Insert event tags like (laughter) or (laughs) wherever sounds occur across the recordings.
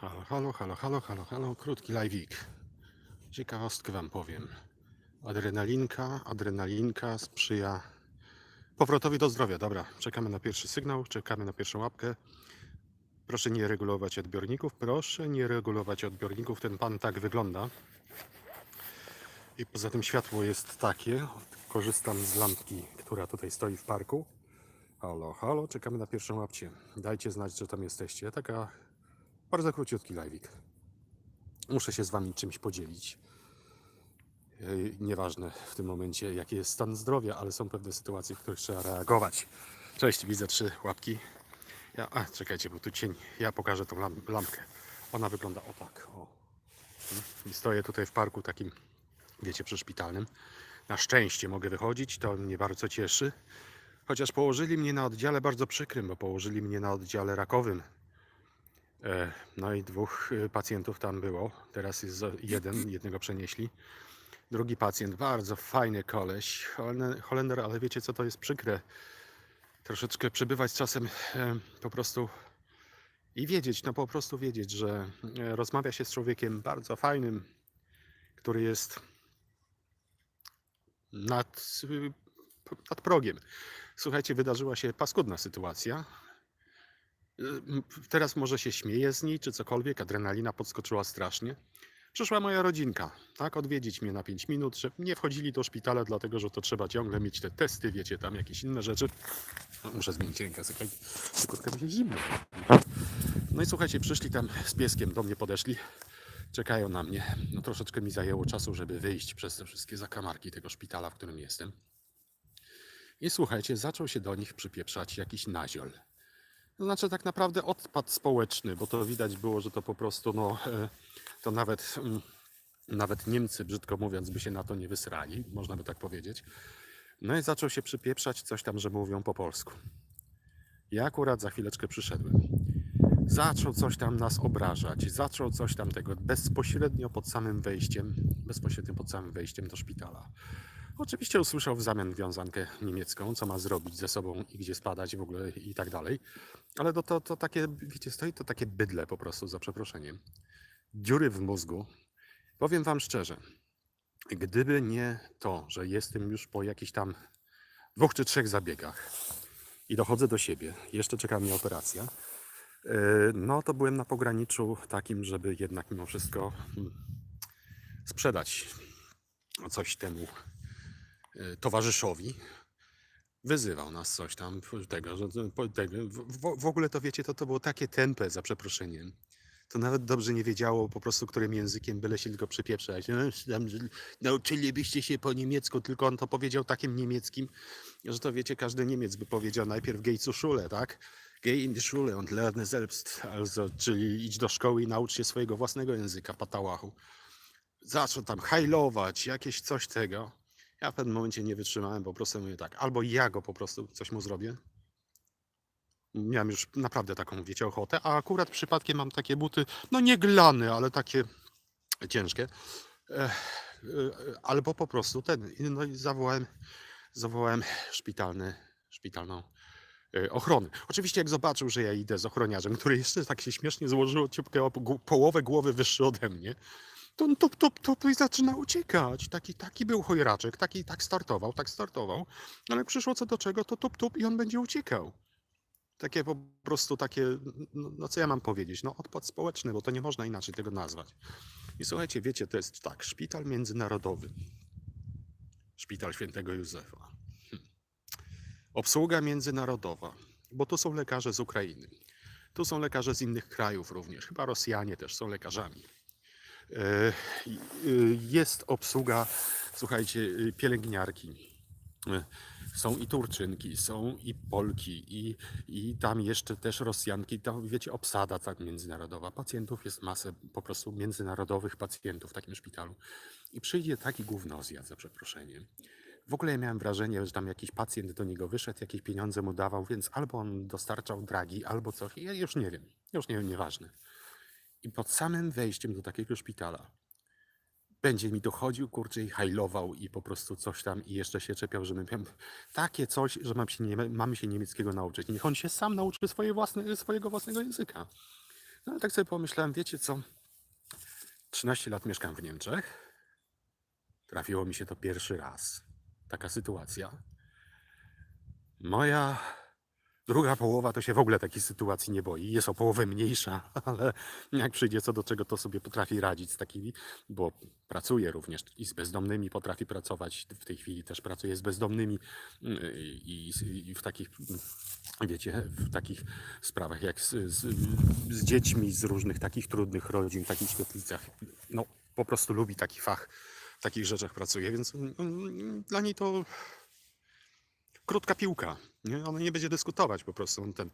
Halo, halo, halo, halo, halo, halo, krótki live'ik. Ciekawostkę wam powiem. Adrenalinka, adrenalinka sprzyja powrotowi do zdrowia. Dobra, czekamy na pierwszy sygnał, czekamy na pierwszą łapkę. Proszę nie regulować odbiorników, proszę nie regulować odbiorników. Ten pan tak wygląda. I poza tym światło jest takie. Korzystam z lampki, która tutaj stoi w parku. Halo, halo, czekamy na pierwszą łapcie. Dajcie znać, że tam jesteście. Taka bardzo króciutki live'ik. Muszę się z wami czymś podzielić. Nieważne w tym momencie, jaki jest stan zdrowia, ale są pewne sytuacje, w których trzeba reagować. Cześć, widzę trzy łapki. Ja, a, czekajcie, bo tu cień. Ja pokażę tą lam, lampkę. Ona wygląda o tak. O. I stoję tutaj w parku takim, wiecie, przyszpitalnym. Na szczęście mogę wychodzić, to mnie bardzo cieszy. Chociaż położyli mnie na oddziale bardzo przykrym, bo położyli mnie na oddziale rakowym. E, No i dwóch e, pacjentów tam było. Teraz jest jeden, jednego przenieśli. Drugi pacjent, bardzo fajny koleś, Holender- ale wiecie co to jest przykre. Troszeczkę przebywać czasem e, po prostu i wiedzieć, no po prostu wiedzieć, że rozmawia się z człowiekiem bardzo fajnym, który jest nad, y, nad progiem. Słuchajcie, wydarzyła się paskudna sytuacja. Y, Teraz może się śmieję z niej, czy cokolwiek, adrenalina podskoczyła strasznie. Przyszła moja rodzinka, tak, odwiedzić mnie na 5 minut, że nie wchodzili do szpitala, dlatego że to trzeba ciągle mieć te testy, wiecie, tam jakieś inne rzeczy. No, Muszę zmienić rękę, tylko mi się zimno. No i słuchajcie, przyszli tam z pieskiem, do mnie podeszli, czekają na mnie. No troszeczkę mi zajęło czasu, żeby wyjść przez te wszystkie zakamarki tego szpitala, w którym jestem. I słuchajcie, zaczął się do nich przypieprzać jakiś naziol. To znaczy tak naprawdę odpad społeczny, bo to widać było, że to po prostu, no, e, to nawet, mm, nawet Niemcy, brzydko mówiąc, by się na to nie wysrali, można by tak powiedzieć. No i zaczął się przypieprzać coś tam, że mówią po polsku. Ja akurat za chwileczkę przyszedłem. Zaczął coś tam nas obrażać, zaczął coś tam tego bezpośrednio pod samym wejściem, bezpośrednio pod samym wejściem do szpitala. Oczywiście usłyszał w zamian wiązankę niemiecką, co ma zrobić ze sobą i gdzie spadać w ogóle i tak dalej. Ale to, to, to takie, wiecie, stoi to takie bydle po prostu, za przeproszeniem. Dziury w mózgu. Powiem wam szczerze, gdyby nie to, że jestem już po jakichś tam dwóch czy trzech zabiegach i dochodzę do siebie, jeszcze czeka mnie operacja, yy, no to byłem na pograniczu takim, żeby jednak mimo wszystko hmm, sprzedać coś temu yy, towarzyszowi, wyzywał nas coś tam, tego, że tego, w, w ogóle to wiecie, to, to było takie tempe, za przeproszeniem. To nawet dobrze nie wiedziało po prostu, którym językiem byle się tylko przypieprzać. No, Nauczylibyście się po niemiecku, tylko on to powiedział takim niemieckim, że to wiecie, każdy Niemiec by powiedział najpierw geh zur Schule, tak? Geh in die Schule und lerne selbst, also, czyli idź do szkoły i naucz się swojego własnego języka, patałachu. Zaczął tam hajlować, jakieś coś tego. Ja w pewnym momencie nie wytrzymałem, po prostu mówię tak, albo ja go po prostu coś mu zrobię. Miałem już naprawdę taką, wiecie, ochotę, a akurat przypadkiem mam takie buty, no nie glany, ale takie ciężkie. E, albo po prostu ten, no i zawołałem, zawołałem szpitalny, szpitalną e, ochronę. Oczywiście jak zobaczył, że ja idę z ochroniarzem, który jeszcze tak się śmiesznie złożył ciupkę połowę głowy wyższy ode mnie, to tup, tup, tup i zaczyna uciekać. Taki, taki był chojraczek, taki tak startował, tak startował, ale jak przyszło co do czego, to tup, tup i on będzie uciekał. Takie po prostu takie, no, no co ja mam powiedzieć, no odpad społeczny, bo to nie można inaczej tego nazwać. I słuchajcie, wiecie, to jest tak, szpital międzynarodowy, szpital świętego Józefa, Hm. obsługa międzynarodowa, bo tu są lekarze z Ukrainy, tu są lekarze z innych krajów również, chyba Rosjanie też są lekarzami. E, y, Jest obsługa, słuchajcie, y, pielęgniarki. E, Są i Turczynki, są i Polki, i, i tam jeszcze też Rosjanki. Tam, wiecie, obsada tak międzynarodowa. Pacjentów jest masę po prostu międzynarodowych pacjentów w takim szpitalu. I przyjdzie taki gównozjad, za przeproszeniem. W ogóle ja miałem wrażenie, że tam jakiś pacjent do niego wyszedł, jakieś pieniądze mu dawał, więc albo on dostarczał dragi, albo coś. Ja już nie wiem, już nie wiem, nieważne. I pod samym wejściem do takiego szpitala będzie mi dochodził, kurczę, i hajlował i po prostu coś tam i jeszcze się czepiał, że my miałem takie coś, że mam się nie, mamy się niemieckiego nauczyć. Niech on się sam nauczy swoje własne, swojego własnego języka. No ale tak sobie pomyślałem, wiecie co? 13 lat mieszkam w Niemczech. Trafiło mi się to pierwszy raz. Taka sytuacja. Moja druga połowa to się w ogóle takiej sytuacji nie boi. Jest o połowę mniejsza, (laughs) ale jak przyjdzie co do czego, to sobie potrafi radzić z takimi, bo pracuje również i z bezdomnymi potrafi pracować. W tej chwili też pracuje z bezdomnymi mm, i, w takich, mm, wiecie, w takich sprawach jak z, z, z dziećmi z różnych takich trudnych rodzin, takich świetlicach. No, po prostu lubi taki fach, w takich rzeczach pracuje, więc mm, dla niej to krótka piłka. Nie? Ona nie będzie dyskutować po prostu. On ten,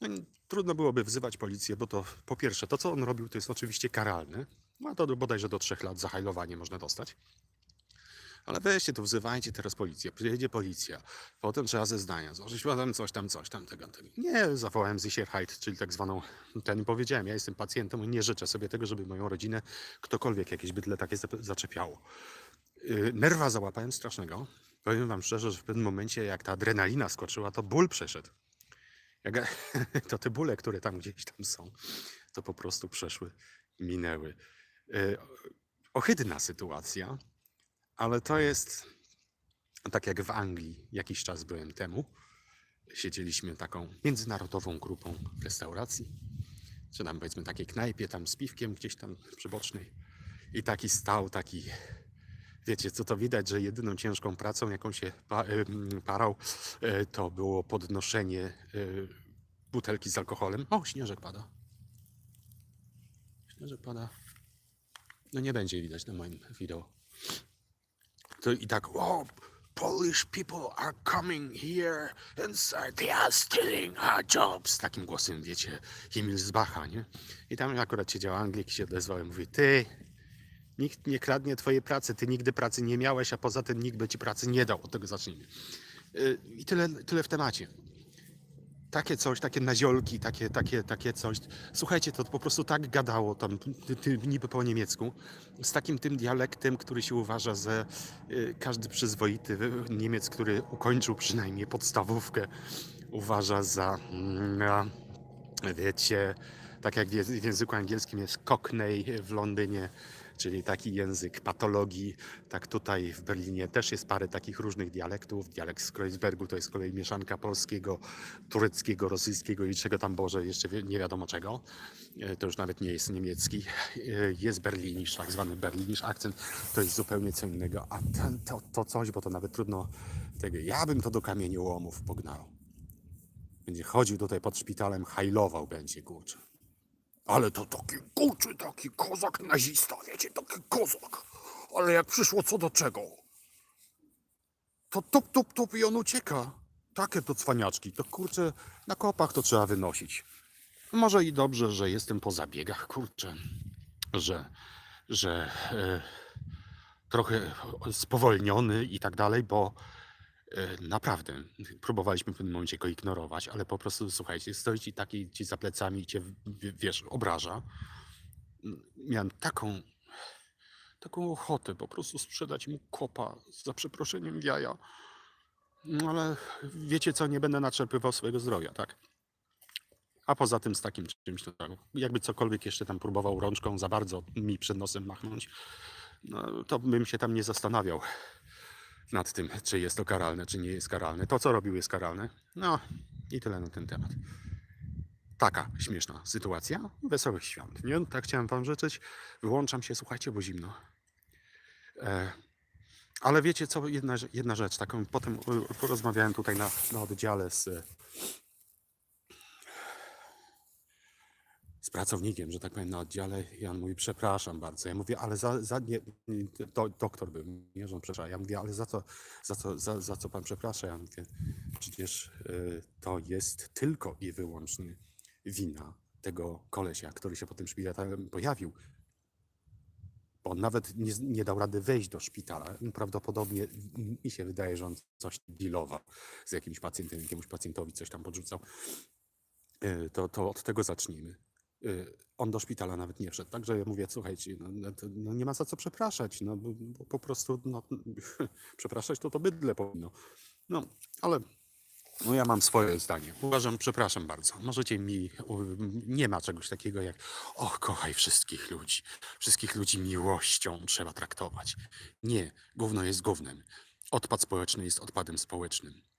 no, trudno byłoby wzywać policję, bo to po pierwsze, to co on robił, to jest oczywiście karalne. No to bodajże do trzech lat zahajlowanie można dostać. Ale weźcie to, wzywajcie teraz policję. Przyjedzie policja, potem trzeba zeznania złożyć, potem coś tam, coś tam, tego, tego. Nie, zawołałem Sicherheit, czyli tak zwaną, ten powiedziałem, ja jestem pacjentem i nie życzę sobie tego, żeby moją rodzinę ktokolwiek jakieś bydle takie zaczepiało. Yy, Nerwa załapałem strasznego. Powiem wam szczerze, że w pewnym momencie, jak ta adrenalina skoczyła, to ból przeszedł. Jak, (laughs) to te bóle, które tam gdzieś tam są, to po prostu przeszły, minęły. Yy, Ohydna sytuacja, ale to jest tak jak w Anglii jakiś czas byłem temu. Siedzieliśmy taką międzynarodową grupą w restauracji, czy tam powiedzmy takiej knajpie tam z piwkiem gdzieś tam przybocznej. I taki stał, taki Wiecie, co to widać, że jedyną ciężką pracą, jaką się parał, e, to było podnoszenie e, butelki z alkoholem. O, śnieżek pada. Śnieżek pada. No nie będzie widać na moim wideo. To i tak, o, Polish people are coming here and they are stealing our jobs. Takim głosem, wiecie, Himmelsbacha, nie? I tam akurat siedział Anglik i się odezwał i mówi, ty, Nikt nie kradnie twojej pracy, ty nigdy pracy nie miałeś, a poza tym nikt by ci pracy nie dał. Od tego zacznijmy. Yy, I tyle, tyle w temacie. Takie coś, takie naziolki, takie, takie, takie coś. Słuchajcie, to po prostu tak gadało tam ty, ty, niby po niemiecku, z takim tym dialektem, który się uważa za yy, każdy przyzwoity Niemiec, który ukończył przynajmniej podstawówkę, uważa za, mm, wiecie, tak jak w języku angielskim jest Cockney w Londynie, czyli taki język patologii, tak tutaj w Berlinie też jest parę takich różnych dialektów. Dialekt z Kreuzbergu to jest z kolei mieszanka polskiego, tureckiego, rosyjskiego i czego tam Boże, jeszcze nie wiadomo czego. E, To już nawet nie jest niemiecki. E, Jest berlinisz, tak zwany berlinisz akcent, to jest zupełnie co innego. A ten, to, to coś, bo to nawet trudno tego, ja bym to do kamieniołomów pognał. Będzie chodził tutaj pod szpitalem, hajlował będzie, kurczę. Ale to taki kurczy, taki kozak nazista, wiecie, taki kozak. Ale jak przyszło co do czego, to tup, tup, tup i on ucieka. Takie to cwaniaczki, to kurczę, na kopach to trzeba wynosić. Może i dobrze, że jestem po zabiegach, kurczę, że, że e, trochę spowolniony i tak dalej, bo naprawdę próbowaliśmy w pewnym momencie go ignorować, ale po prostu, słuchajcie, stoi ci taki ci za plecami i cię, wiesz, obraża. Miałem taką, taką ochotę po prostu sprzedać mu kopa za przeproszeniem jaja. No ale wiecie co, nie będę naczerpywał swojego zdrowia, tak? A poza tym z takim czymś, tak, jakby cokolwiek jeszcze tam próbował rączką za bardzo mi przed nosem machnąć, no, to bym się tam nie zastanawiał nad tym, czy jest to karalne, czy nie jest karalne. To, co robił, jest karalne. No i tyle na ten temat. Taka śmieszna sytuacja. Wesołych świąt. Nie? Tak chciałem Wam życzyć. Wyłączam się, słuchajcie, bo zimno. E, ale wiecie co, jedna, jedna rzecz, taką potem y, porozmawiałem tutaj na, na oddziale z, pracownikiem, że tak powiem, na oddziale i on mówi, przepraszam bardzo. Ja mówię, ale za, za nie, do, doktor był, nie, że on przepraszam. Ja mówię, ale za co, za co, za, za co pan przeprasza? Ja mówię, przecież y, to jest tylko i wyłącznie wina tego kolesia, który się po tym szpitalu pojawił. Bo on nawet nie, nie dał rady wejść do szpitala. Prawdopodobnie mi się wydaje, że on coś dealował z jakimś pacjentem, jakiemuś pacjentowi coś tam podrzucał. Y, To, to od tego zacznijmy. Y, On do szpitala nawet nie wszedł. Także ja mówię, słuchajcie, no, no, no nie ma za co przepraszać. No, po prostu no, (laughs) przepraszać to to bydle powinno. No, ale No ja mam swoje zdanie. Uważam, przepraszam bardzo. Możecie mi. Nie ma czegoś takiego jak. Och, kochaj wszystkich ludzi. Wszystkich ludzi miłością trzeba traktować. Nie, gówno jest gównem. Odpad społeczny jest odpadem społecznym.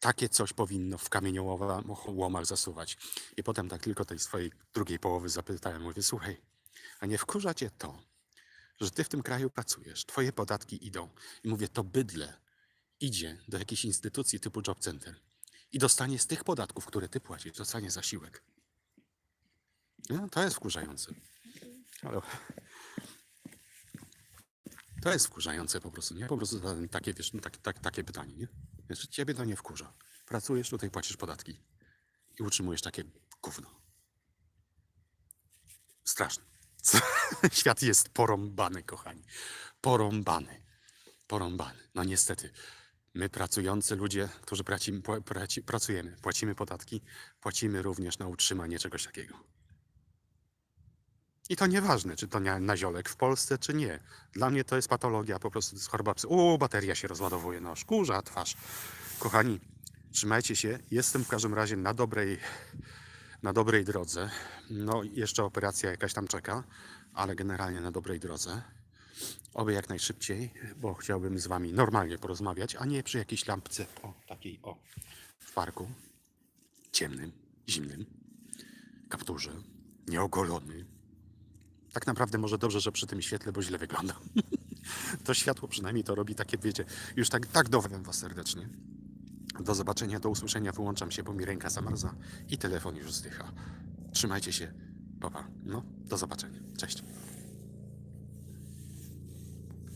Takie coś powinno w kamieniołomach zasuwać. I potem tak tylko tej swojej drugiej połowy zapytałem, mówię, słuchaj, a nie wkurza cię to, że ty w tym kraju pracujesz, twoje podatki idą. I mówię, to bydle idzie do jakiejś instytucji typu Job Center i dostanie z tych podatków, które ty płacisz, dostanie zasiłek. No, to jest wkurzające. Ale... To jest wkurzające po prostu, nie? Po prostu takie, wiesz, no, tak, tak, takie pytanie, nie? Wiesz, ciebie to nie wkurza. Pracujesz, tutaj płacisz podatki i utrzymujesz takie gówno. Straszne. (laughs) Świat jest porąbany, kochani. Porąbany. Porąbany. No niestety. My pracujący ludzie, którzy pracimy, pła- praci, pracujemy, płacimy podatki, płacimy również na utrzymanie czegoś takiego. I to nieważne, czy to na, na ziolek w Polsce, czy nie. Dla mnie to jest patologia, po prostu choroba psy. O, bateria się rozładowuje, no szkurza twarz. Kochani, trzymajcie się. Jestem w każdym razie na dobrej, na dobrej drodze. No, jeszcze operacja jakaś tam czeka, ale generalnie na dobrej drodze. Oby jak najszybciej, bo chciałbym z wami normalnie porozmawiać, a nie przy jakiejś lampce, o takiej o, w parku, ciemnym, zimnym, kapturze, nieogolony. Tak naprawdę może dobrze, że przy tym świetle, bo źle wygląda. (laughs) to światło przynajmniej to robi takie, wiecie, już tak, tak dowiem was serdecznie. Do zobaczenia, do usłyszenia, wyłączam się, bo mi ręka zamarza i telefon już zdycha. Trzymajcie się, papa. No, do zobaczenia. Cześć.